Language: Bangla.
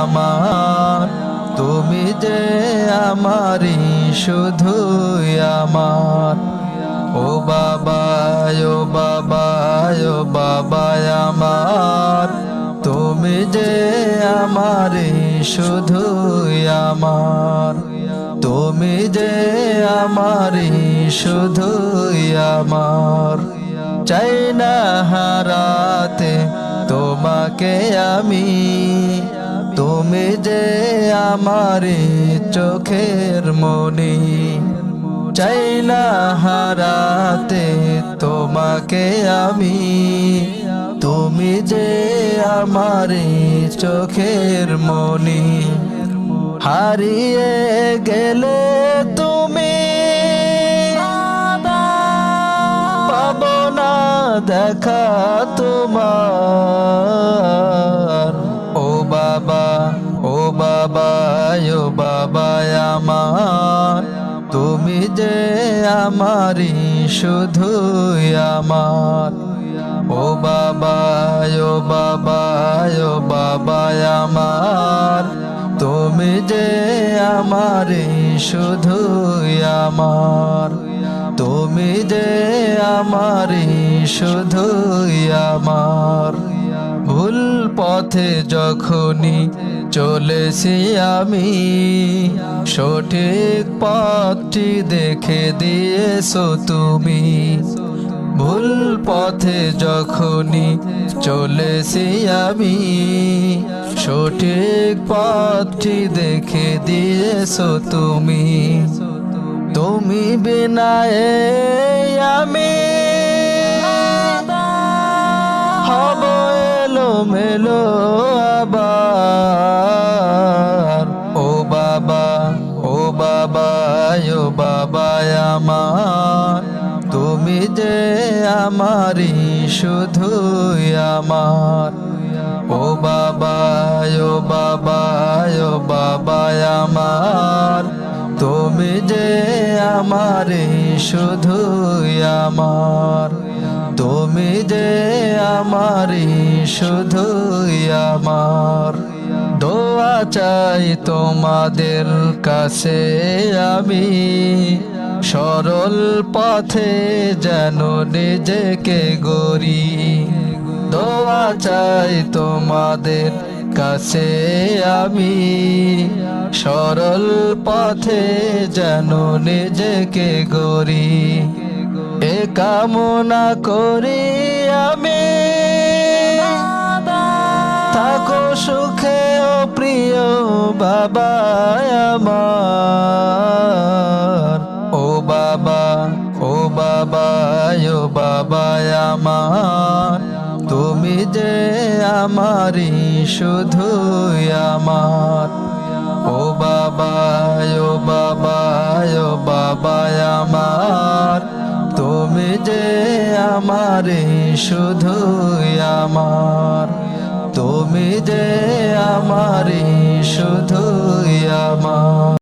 আমার, তুমি যে আমারই শুধু আমার। ও বাবা ও বাবা ও বাবা আমার, তুমি যে আমারই শুধু আমার। তুমি যে আমারই শুধু আমার। চাই না হারাতে তোমাকে আমি। তুমি যে আমারই চোখের মনি চাই না হারাতে তোমাকে আমি। তুমি যে আমারই চোখের মনি হারিয়ে গেলে তুমি পাবো না দেখা তোমার। তুমি যে আমারই শুধু আমার। ও বাবা ও বাবা ও বাবা আমার। তুমি যে আমারই শুধু আমার। তুমি যে আমার শুধু আমার ভুল পথে যখনই চলেছি আমি, সঠিক পথটি দেখে দিয়েছ তুমি। ভুল পথে যখনই চলেছি আমি, সঠিক পথটি দেখে দিয়েছ তুমি। তুমি বিনায়ে আমি হব এলো মেলো আবার। ও বাবা ও বাবা ও বাবা আমার, তুমি যে আমারই শুধু আমার। ও বাবা ও বাবা ও বাবা আমার তুমি যে আমার শুধু আমার, তুমি যে আমার শুধু আমার, দোয়া চাই তোমাদের কাছে আমি, সরল পথে যেন নিজেকে গড়ি, দোয়া চাই তোমাদের কাছে আমি। সরল পথে যেন নিজেকে গড়ি। এ কামনা করি আমি। থাকো সুখে ও প্রিয় বাবা আমার। ও বাবা ও বাবা ও বাবা আমার। তুমি যে আমারই শুধু আমার। ও বাবা ও বাবা ও আমার, তুমি যে আমারই শুধু আমার, তুমি যে আমারই শুধু আমার।